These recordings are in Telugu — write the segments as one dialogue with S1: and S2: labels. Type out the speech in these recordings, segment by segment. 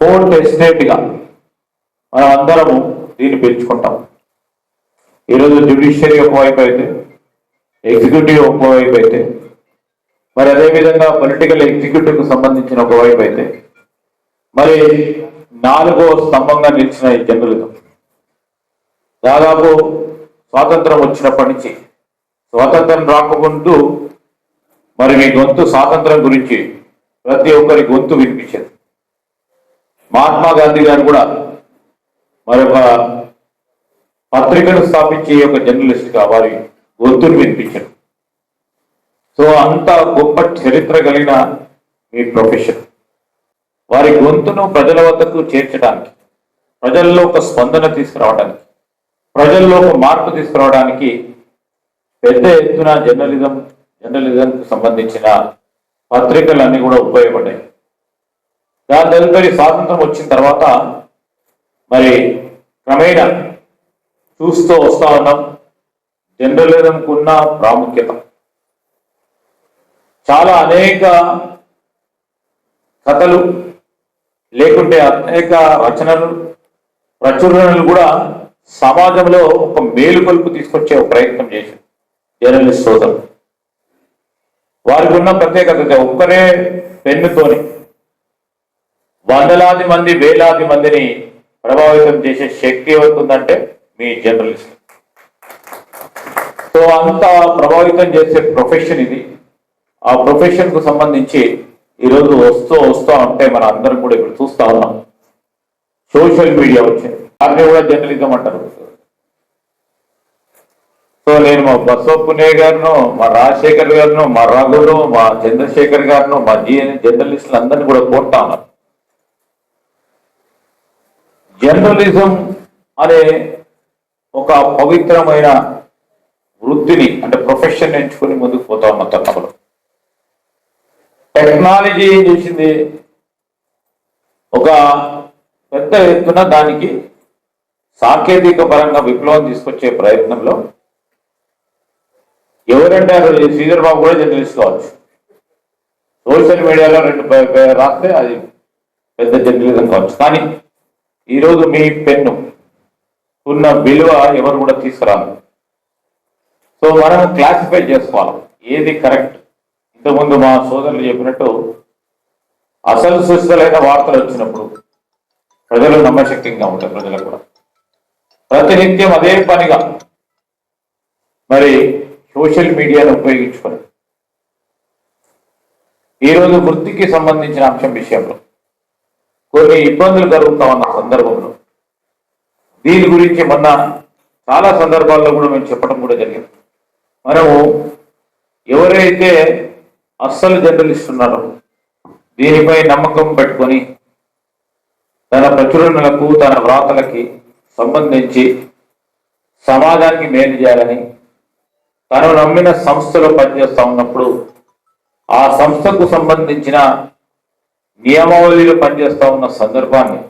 S1: ఫోర్త్ ఎస్టేట్గా మనం అందరము దీన్ని పెంచుకుంటాం. ఈరోజు జ్యుడిషియరీ ఒకవైపు అయితే ఎగ్జిక్యూటివ్ ఒకవైపు అయితే మరి అదేవిధంగా పొలిటికల్ ఎగ్జిక్యూటివ్కు సంబంధించిన ఒకవైపు అయితే మరి నాలుగో స్తంభంగా నిలిచిన ఈ జర్నలిజం. దాదాపు స్వాతంత్రం వచ్చినప్పటి నుంచి స్వాతంత్రం రాకముందు మరి మీ గొంతు స్వాతంత్రం గురించి ప్రతి ఒక్కరి గొంతు వినిపించేది. మహాత్మా గాంధీ గారు కూడా మరొక పత్రికను స్థాపించే ఒక జర్నలిస్ట్గా వారి గొంతును వినిపించారు. సో అంత గొప్ప చరిత్ర కలిగిన మీ ప్రొఫెషన్. వారి గొంతును ప్రజల వద్దకు చేర్చడానికి ప్రజల్లో ఒక స్పందన తీసుకురావడానికి ప్రజల్లో ఒక మార్పు తీసుకురావడానికి పెద్ద ఎత్తున జర్నలిజం జర్నలిజంకు సంబంధించిన పత్రికలన్నీ కూడా ఉపయోగపడ్డాయి. దాని తదుపరి స్వాతంత్రం వచ్చిన తర్వాత మరి క్రమేణా చూస్తూ వస్తా ఉన్నాం. జర్నలిజంకు ఉన్న ప్రాముఖ్యత. చాలా అనేక కథలు లేకుంటే అనేక రచనలు ప్రచురణలు కూడా సమాజంలో ఒక మేలుకొలుపు తీసుకొచ్చే ఒక ప్రయత్నం చేశారు జర్నలిస్ట్ సోదరులు. వారికి ఉన్న ప్రత్యేకత ఒక్కరే పెన్నుతోని వందలాది మంది వేలాది మందిని ప్రభావితం చేసే శక్తి అవుతుందంటే మీ జర్నలిస్ట్. సో అంత ప్రభావితం చేసే ప్రొఫెషన్ ఇది. ఆ ప్రొఫెషన్కు సంబంధించి ఈరోజు వస్తూ వస్తూ ఉంటే మన అందరం కూడా ఇప్పుడు చూస్తా ఉన్నాం. సోషల్ మీడియా వచ్చింది. దాన్ని కూడా జర్నలిజం అంటారు. సో నేను మా బసవపునే గారును మా రాజశేఖర్ గారును మా రఘును మా చంద్రశేఖర్ గారును మా జీ జర్నలిస్టులు అందరినీ కూడా కోరుతా ఉన్నాను. జర్నలిజం అనే ఒక పవిత్రమైన వృత్తిని అంటే ప్రొఫెషన్ ఎంచుకొని ముందుకు పోతా ఉన్న తరుణంలో టెక్నాలజీ ఏం చేసింది? ఒక పెద్ద ఎత్తున దానికి సాంకేతిక పరంగా విప్లవం తీసుకొచ్చే ప్రయత్నంలో ఎవరంటే శ్రీధర్ బాబు కూడా జర్నలిస్ట్ కావచ్చు. సోషల్ మీడియాలో రెండు రాస్తే అది పెద్ద జర్నలిజం కావచ్చు. కానీ ఈరోజు మీ పెన్ను ఉన్న విలువ ఎవరు కూడా తీసుకురాదు సో మనం క్లాసిఫై చేసుకోవాలి. ఏది కరెక్ట్ ఇంతకుముందు మా సోదరులు చెప్పినట్టు అసలు సుస్థలైన వార్తలు వచ్చినప్పుడు ప్రజలు నమ్మశక్తిగా ఉంటాయి ప్రజలకు కూడా. ప్రతినిత్యం అదే పనిగా మరి సోషల్ మీడియాను ఉపయోగించుకొని. ఈరోజు వృత్తికి సంబంధించిన అంశం విషయంలో కొన్ని ఇబ్బందులు కలుగుతా ఉన్న. దీని గురించి మొన్న చాలా సందర్భాల్లో కూడా మేము చెప్పడం కూడా జరిగింది. మనము ఎవరైతే అస్సలు జర్నలిస్ట్ ఉన్నారో దీనిపై నమ్మకం పెట్టుకొని తన ప్రచురణలకు తన వ్రాతలకి సంబంధించి సమాజానికి మేలు చేయాలని తను నమ్మిన సంస్థలో పనిచేస్తా ఉన్నప్పుడు ఆ సంస్థకు సంబంధించిన నియమావళిలో పనిచేస్తూ ఉన్న సందర్భాన్ని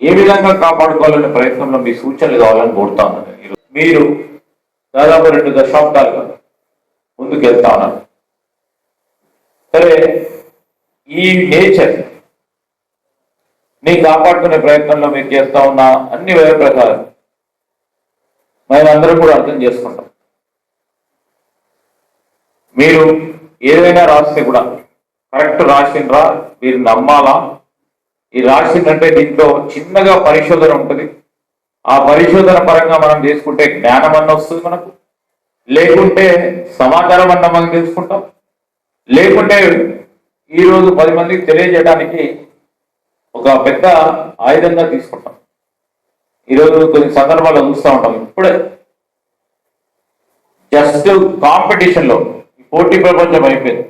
S1: ఏ విధంగా కాపాడుకోవాలనే ప్రయత్నంలో మీ సూచనలు కావాలని కోరుతా ఉన్నాను. మీరు దాదాపు రెండు దశాబ్దాలుగా ముందుకు వెళ్తా ఉన్నారు. సరే ఈ నేచర్ని కాపాడుకునే ప్రయత్నంలో మీరు చేస్తా ఉన్న అన్ని వేరే ప్రకారం మనం అందరం కూడా అర్థం చేసుకుంటాం. మీరు ఏదైనా రాస్తే కూడా కరెక్ట్ రాసిండ్రా మీరు నమ్మాలా? ఈ రాసిందంటే దీంట్లో చిన్నగా పరిశోధన ఉంటుంది. ఆ పరిశోధన పరంగా మనం చేసుకుంటే జ్ఞానం అన్న వస్తుంది మనకు. లేకుంటే సమాచారం అన్న మనం తెలుసుకుంటాం. లేకుంటే ఈరోజు పది మందికి తెలియజేయడానికి ఒక పెద్ద ఆయుధంగా తీసుకుంటాం. ఈరోజు కొన్ని సందర్భాల్లో చూస్తూ ఉంటాం. ఇప్పుడే జస్ట్ కాంపిటీషన్లో ఈ పోటీ ప్రపంచం అయిపోయింది.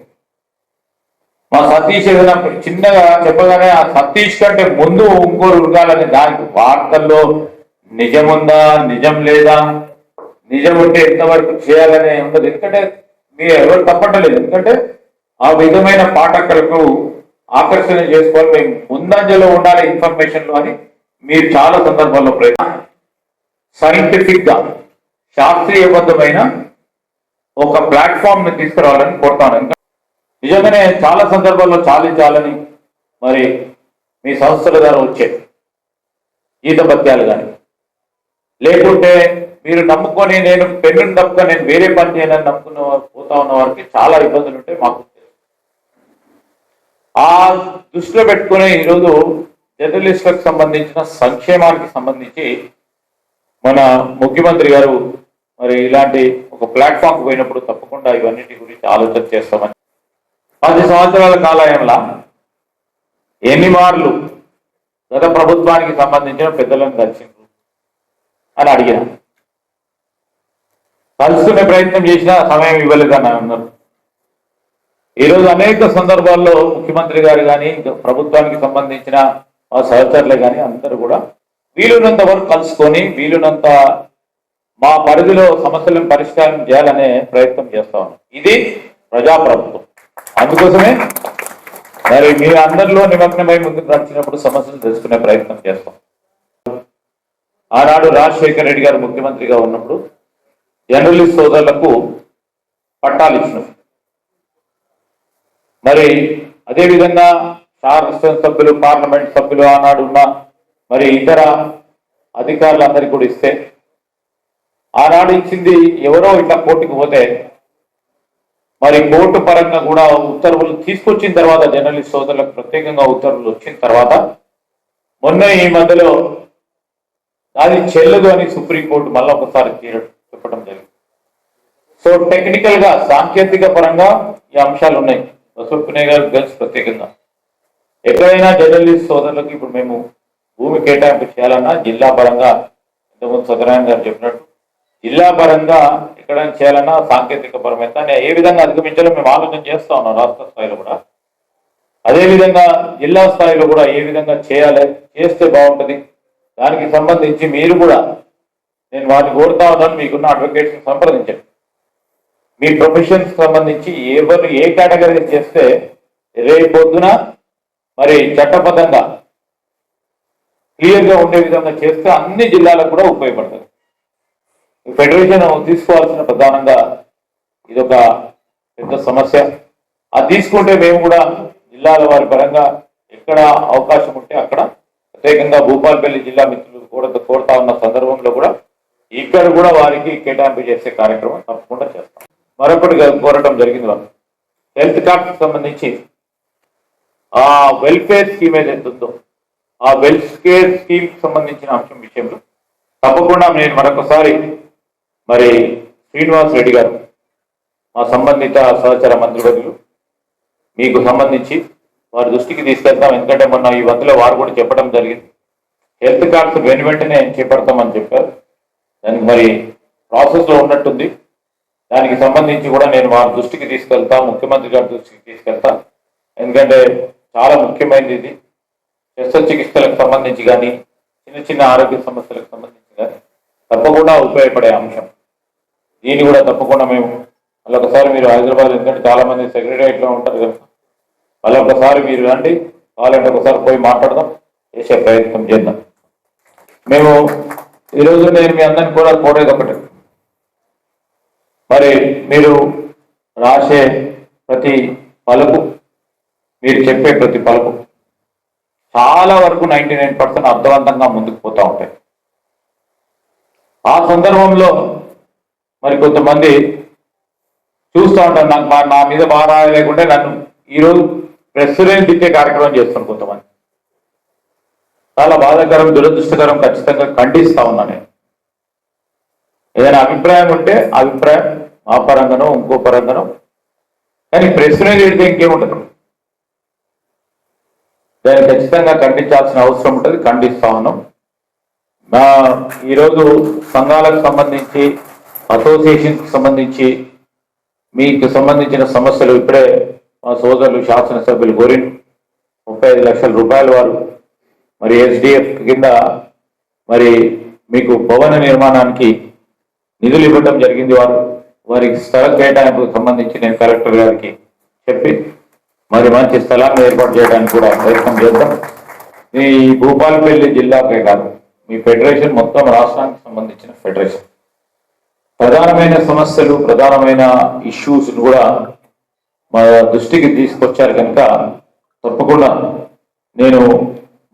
S1: మా సతీష్ ఏదైనా చిన్నగా చెప్పగానే ఆ సతీష్ కంటే ముందు ఇంకోరు ఉరగాలని దానికి వార్తల్లో నిజముందా నిజం లేదా నిజం ఉంటే ఎంతవరకు చేయాలనే ఉండదు ఎందుకంటే మీరు ఎవరు తప్పట్టలేదు ఎందుకంటే ఆ విధమైన పాఠకులకు ఆకర్షణ చేసుకోవాలి. మేము ముందంజలో ఉండాలి ఇన్ఫర్మేషన్లో అని మీరు చాలా సందర్భాల్లో ప్రయత్నం సైంటిఫిక్గా శాస్త్రీయబద్ధమైన ఒక ప్లాట్ఫామ్ని తీసుకురావాలని కోరుతాను నిజంగానే చాలా సందర్భాల్లో చాలించాలని మరి మీ సంస్థల ద్వారా వచ్చే జీతభత్యాలు కానీ లేకుంటే మీరు నమ్ముకొని నేను పెన్నుని తప్ప నేను వేరే పని చేయనని నమ్ముకున్న పోతా ఉన్న వారికి చాలా ఇబ్బందులు ఉంటాయి మాకు ఆ దృష్టిలో పెట్టుకుని ఈరోజు జర్నలిస్టులకు సంబంధించిన సంక్షేమానికి సంబంధించి మన ముఖ్యమంత్రి గారు మరి ఇలాంటి ఒక ప్లాట్ఫామ్కి పోయినప్పుడు తప్పకుండా ఇవన్నిటి గురించి ఆలోచన చేస్తామని పది సంవత్సరాల కాలయంలో ఎన్ని మార్లు గత ప్రభుత్వానికి సంబంధించిన పెద్దలను కలిసిండ్రు అని అడిగిన. కలుసుకునే ప్రయత్నం చేసినా సమయం ఇవ్వలేదని అన్నారు. ఈరోజు అనేక సందర్భాల్లో ముఖ్యమంత్రి గారు కానీ ప్రభుత్వానికి సంబంధించిన మా సహచరులు కానీ అందరూ కూడా వీలున్నంత వరకు కలుసుకొని వీలునంత మా పరిధిలో సమస్యలను పరిష్కారం చేయాలనే ప్రయత్నం చేస్తా ఉన్నాం ఇది ప్రజాప్రభుత్వం. అందుకోసమే మరి మీ అందరిలో నిమగ్నమై ముందుకు నడిచినప్పుడు సమస్యలు తెలుసుకునే ప్రయత్నం చేస్తాం. ఆనాడు రాజశేఖర రెడ్డి గారు ముఖ్యమంత్రిగా ఉన్నప్పుడు జర్నలిస్ట్ సోదరులకు పట్టాలు ఇచ్చిన మరి అదేవిధంగా శాసన సభ్యులు పార్లమెంట్ సభ్యులు ఆనాడు ఉన్న మరి ఇతర అధికారులందరికీ కూడా ఇస్తే ఆనాడు ఇచ్చింది ఎవరో ఇట్లా కోర్టుకు పోతే మరి కోర్టు పరంగా కూడా ఉత్తర్వులు తీసుకొచ్చిన తర్వాత జర్నలిస్ట్ సోదరులకు ప్రత్యేకంగా ఉత్తర్వులు వచ్చిన తర్వాత మొన్న ఈ మధ్యలో అది చెల్లదు అని సుప్రీంకోర్టు మళ్ళీ ఒకసారి తీరడం చెప్పడం జరిగింది. సో టెక్నికల్గా సాంకేతిక పరంగా ఈ అంశాలు ఉన్నాయి. వసూపునే గారు గర్ల్స్ ప్రత్యేకంగా. ఎక్కడైనా జర్నలిస్ట్ సోదరులకు ఇప్పుడు మేము భూమి కేటాయింపు చేయాలన్నా జిల్లా పరంగా ఇంతకుముందు సత్యనారాయణ గారు చెప్పినట్టు జిల్లా పరంగా ఇక్కడ చేయాలన్నా సాంకేతిక పరమైన దాన్ని ఏ విధంగా అధిగమించాలో మేము ఆలోచన చేస్తా ఉన్నాం రాష్ట్ర స్థాయిలో కూడా. అదే విధంగా జిల్లా స్థాయిలో కూడా ఏ విధంగా చేయాలి చేస్తే బాగుంటుంది. దానికి సంబంధించి మీరు కూడా నేను వాటిని కోరుతా ఉన్నాను మీకున్న అడ్వకేట్స్ని సంప్రదించండి. మీ ప్రొఫెషన్స్ సంబంధించి ఎవరు ఏ కేటగిరీ చేస్తే రేపు పొద్దున మరి చట్టబద్ధంగా క్లియర్గా ఉండే విధంగా చేస్తే అన్ని జిల్లాలకు కూడా ఉపయోగపడుతుంది. ఫెడరేషన్ తీసుకోవాల్సిన ప్రధానంగా ఇదొక పెద్ద సమస్య. అది తీసుకుంటే మేము కూడా జిల్లాల వారి పరంగా ఎక్కడ అవకాశం ఉంటే అక్కడ ప్రత్యేకంగా భూపాలపల్లి జిల్లా మిత్రులు కూడా కోరుతా ఉన్న సందర్భంలో కూడా ఇక్కడ కూడా వారికి కేటాయింపు చేసే కార్యక్రమం తప్పకుండా చేస్తాం. మరొకటి కోరటం జరిగింది వాళ్ళు. హెల్త్ కార్డ్కి సంబంధించి ఆ వెల్ఫేర్ స్కీమ్ ఏదైతుందో ఉందో ఆ వెల్ఫేర్ స్కీమ్ సంబంధించిన అంశం విషయంలో తప్పకుండా నేను మరొకసారి మరి శ్రీనివాస్ రెడ్డి గారు మా సంబంధిత సహచర మంత్రివర్యులు మీకు సంబంధించి వారి దృష్టికి తీసుకెళ్తాం. ఎందుకంటే మొన్న ఈ వంతులో వారు కూడా చెప్పడం జరిగింది. హెల్త్ కార్డ్స్ వెను వెంటనే చేపడతామని చెప్పారు. దానికి మరి ప్రాసెస్లో ఉన్నట్టుంది. దానికి సంబంధించి కూడా నేను వారి దృష్టికి తీసుకెళ్తా ముఖ్యమంత్రి గారి దృష్టికి తీసుకెళ్తా. ఎందుకంటే చాలా ముఖ్యమైనది ఇది. శస్త్రచికిత్సలకు సంబంధించి కానీ చిన్న చిన్న ఆరోగ్య సమస్యలకు సంబంధించి కానీ తప్పకుండా ఉపయోగపడే అంశం. దీన్ని కూడా తప్పకుండా మేము మళ్ళీ ఒకసారి మీరు హైదరాబాద్ ఎందుకంటే చాలా మంది సెక్రటరియట్ ఉంటారు కనుక మళ్ళీ ఒకసారి మీరు రండి వాళ్ళంటే ఒకసారి పోయి మాట్లాడదాం చేసే ప్రయత్నం చేద్దాం. మేము ఈరోజు నేను మీ అందరిని కూడా కోరేది ఒకటి. మరి మీరు రాసే ప్రతి పలుకు మీరు చెప్పే ప్రతి పలుకు చాలా వరకు నైంటీ నైన్ పర్సెంట్ అర్థవంతంగా ముందుకు పోతూ ఉంటాయి. ఆ సందర్భంలో మరి కొంతమంది చూస్తూ ఉంటారు నాకు మా- నా మీద బాగా లేకుంటే నన్ను ఈరోజు ప్రెసిడెంట్ ఇచ్చే కార్యక్రమం చేస్తాను కొంతమంది. చాలా బాధాకరం దురదృష్టకరం ఖచ్చితంగా ఖండిస్తా ఉన్నా నేను. ఏదైనా అభిప్రాయం ఉంటే అభిప్రాయం మా పరంగానో ఇంకో పరంగానో. కానీ ప్రెసిడెంట్ అయితే పెడితే ఇంకేముండదు. దాన్ని ఖచ్చితంగా ఖండించాల్సిన అవసరం ఉంటుంది ఖండిస్తా ఉన్నాం. నా ఈరోజు సంఘాలకు సంబంధించి అసోసియేషన్కి సంబంధించి మీకు సంబంధించిన సమస్యలు ఇప్పుడే మా సోదరులు శాసనసభ్యులు కోరి ముప్పై ఐదు లక్షల రూపాయలు వారు మరి ఎస్డిఎఫ్ కింద మరి మీకు భవన నిర్మాణానికి నిధులు ఇవ్వడం జరిగింది వారు. వారికి స్థల కేటాయింపుకు సంబంధించి నేను కలెక్టర్ గారికి చెప్పి మరి మంచి స్థలాన్ని ఏర్పాటు చేయడానికి కూడా ప్రయత్నం చేద్దాం. ఈ భూపాలపల్లి జిల్లాకే కాదు మీ ఫెడరేషన్ మొత్తం రాష్ట్రానికి సంబంధించిన ఫెడరేషన్. ప్రధానమైన సమస్యలు ప్రధానమైన ఇష్యూస్ కూడా మా దృష్టికి తీసుకొచ్చారు కనుక తప్పకుండా నేను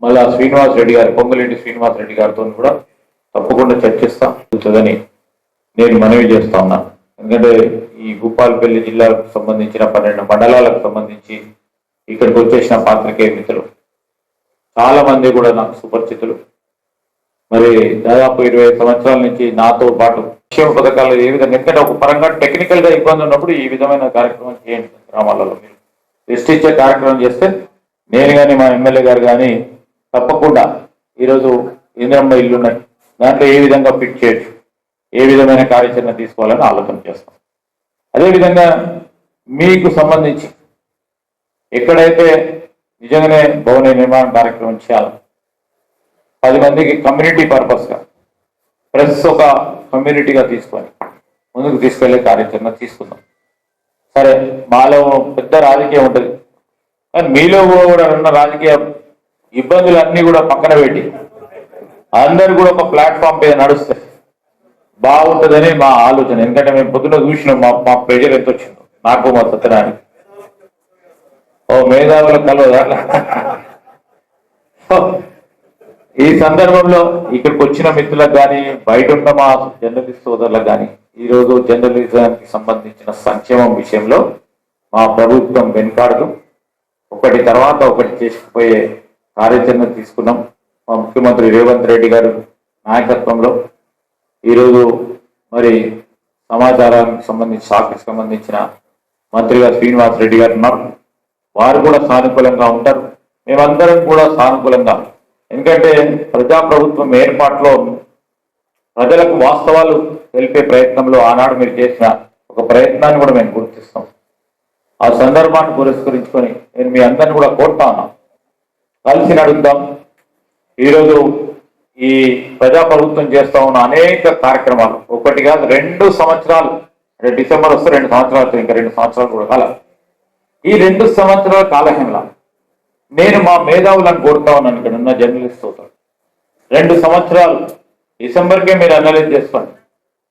S1: మళ్ళా శ్రీనివాస్ రెడ్డి గారు పొంగులేటి శ్రీనివాస్ రెడ్డి గారితో కూడా తప్పకుండా చర్చిస్తాని నేను మనవి చేస్తా ఉన్నాను ఎందుకంటే ఈ భూపాలపల్లి జిల్లాకు సంబంధించిన పన్నెండు మండలాలకు సంబంధించి ఇక్కడికి వచ్చేసిన పాత్రికేయ మిత్రులు చాలా మంది కూడా నాకు సుపరిచితులు. మరి దాదాపు ఇరవై సంవత్సరాల నుంచి నాతో పాటు సంక్షేమ పథకాలు ఏ విధంగా ఎందుకంటే ఒక పరంగా టెక్నికల్గా ఇబ్బంది ఉన్నప్పుడు ఈ విధమైన కార్యక్రమం చేయండి గ్రామాలలో. మీరు లిస్ట్ ఇచ్చే కార్యక్రమం చేస్తే నేను కానీ మా ఎమ్మెల్యే గారు కానీ తప్పకుండా ఈరోజు ఇంద్రమ్మ ఇల్లు ఉన్నాయి. దాంట్లో ఏ విధంగా ఫిట్ చేయొచ్చు ఏ విధమైన కార్యాచరణ తీసుకోవాలని ఆలోచన చేస్తాం. అదేవిధంగా మీకు సంబంధించి ఎక్కడైతే నిజంగానే భవన నిర్మాణ కార్యక్రమం చేయాలి పది మందికి కమ్యూనిటీ పర్పస్గా ప్రెస్ ఒక కమ్యూనిటీగా తీసుకొని ముందుకు తీసుకెళ్ళే కార్యాచరణ తీసుకుందాం. సరే మాలో పెద్ద రాజకీయం ఉంటుంది. కానీ మీలో కూడా ఉన్న రాజకీయ ఇబ్బందులన్నీ కూడా పక్కన పెట్టి అందరు కూడా ఒక ప్లాట్ఫామ్ మీద నడుస్తే బాగుంటుందని మా ఆలోచన. ఎందుకంటే మేము పొద్దున చూసినాం మా మా ప్రెజర్ ఎంత వచ్చిందో. నాకు మా సత్యనానికి ఓ మేధావులకు కలవదా? ఈ సందర్భంలో ఇక్కడికి వచ్చిన మిత్రులకు కానీ బయట ఉన్న మా జర్నలిస్ట్ సోదరులకు కానీ ఈరోజు జర్నలిజానికి సంబంధించిన సంక్షేమం విషయంలో మా ప్రభుత్వం వెనుకాడదు. ఒకటి తర్వాత ఒకటి చేసుకుపోయే కార్యాచరణ తీసుకున్నాం. మా ముఖ్యమంత్రి రేవంత్ రెడ్డి గారు నాయకత్వంలో. ఈరోజు మరి సమాచారానికి సంబంధించి శాఖకు సంబంధించిన మంత్రిగా శ్రీనివాస్ రెడ్డి గారు ఉన్నారు. వారు కూడా సానుకూలంగా ఉంటారు. మేమందరం కూడా సానుకూలంగా ఎందుకంటే ప్రజాప్రభుత్వం ఏర్పాటులో ప్రజలకు వాస్తవాలు తెలిపే ప్రయత్నంలో ఆనాడు మీరు చేసిన ఒక ప్రయత్నాన్ని కూడా మేము గుర్తిస్తాం. ఆ సందర్భాన్ని పురస్కరించుకొని నేను మీ అందరిని కూడా కోరుతా ఉన్నా కలిసి నడుద్దాం. ఈరోజు ఈ ప్రజాప్రభుత్వం చేస్తా ఉన్న అనేక కార్యక్రమాలు ఒకటి కాదు రెండు సంవత్సరాలు అంటే డిసెంబర్ వస్తే రెండు సంవత్సరాలు ఇంకా రెండు సంవత్సరాలు కూడా కాల. ఈ రెండు సంవత్సరాల కాలహంలో నేను మా మేధావులను కోరుతా ఉన్నాను ఇక్కడ ఉన్న జర్నలిస్ట్ అవుతాడు రెండు సంవత్సరాలు. డిసెంబర్కే మీరు అనలైజ్ చేసుకోండి.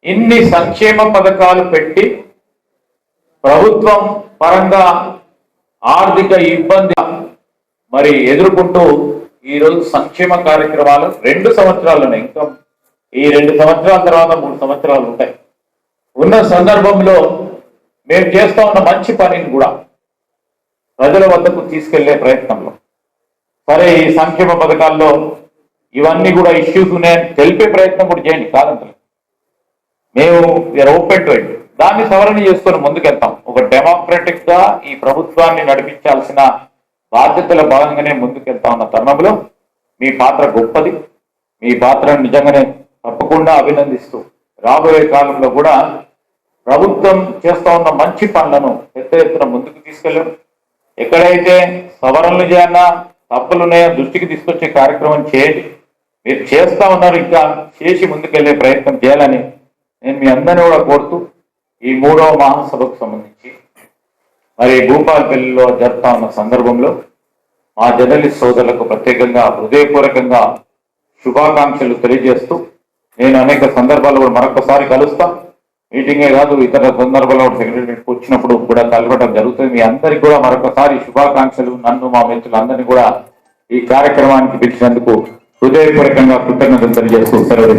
S1: ఇన్ని సంక్షేమ పథకాలు పెట్టి ప్రభుత్వం పరంగా ఆర్థిక ఇబ్బంది మరి ఎదుర్కొంటూ ఈరోజు సంక్షేమ కార్యక్రమాలు రెండు సంవత్సరాలు ఇంకా ఈ రెండు సంవత్సరాల తర్వాత మూడు సంవత్సరాలు ఉంటాయి. ఉన్న సందర్భంలో మేము చేస్తా ఉన్న మంచి పనిని కూడా ప్రజల వద్దకు తీసుకెళ్ళే ప్రయత్నంలో. సరే ఈ సంక్షేమ పథకాల్లో ఇవన్నీ కూడా ఇష్యూస్ ఉన్నాయని తెలిపే ప్రయత్నం కూడా చేయండి కాదంటలేదు మేము ఓపెన్ టు ఇట్ దాన్ని సవరణ చేసుకొని ముందుకెళ్తాం. ఒక డెమోక్రటిక్గా ఈ ప్రభుత్వాన్ని నడిపించాల్సిన బాధ్యతల భాగంగానే ముందుకెళ్తా ఉన్న తరుణంలో మీ పాత్ర గొప్పది. మీ పాత్రను నిజంగానే తప్పకుండా అభినందిస్తూ రాబోయే కాలంలో కూడా ప్రభుత్వం చేస్తా ఉన్న మంచి పనులను పెద్ద ఎత్తున ముందుకు తీసుకెళ్ళాం. ఎక్కడైతే సవరణలు చేయాలన్నా తప్పులు ఉన్నాయో దృష్టికి తీసుకొచ్చే కార్యక్రమం చేయండి. మీరు చేస్తా ఉన్నారు ఇంకా చేసి ముందుకెళ్ళే ప్రయత్నం చేయాలని నేను మీ అందరినీ కూడా కోరుతూ ఈ మూడవ మహాసభకు సంబంధించి మరి భూపాలపల్లిలో జరుపుతా ఉన్న సందర్భంలో మా జర్నలిస్ట్ సోదరులకు ప్రత్యేకంగా హృదయపూర్వకంగా శుభాకాంక్షలు తెలియజేస్తూ నేను అనేక సందర్భాలు కూడా మరొకసారి కలుస్తాను మీటింగే కాదు ఇతర సందర్భంలో సెక్రటరీకి వచ్చినప్పుడు కూడా కలవడం జరుగుతుంది. మీ అందరికి కూడా మరొకసారి శుభాకాంక్షలు. నన్ను మా మిత్రులందరినీ కూడా ఈ కార్యక్రమానికి పిలిచినందుకు హృదయపూర్వకంగా కృతజ్ఞతలు తెలియజేస్తూ సెలవు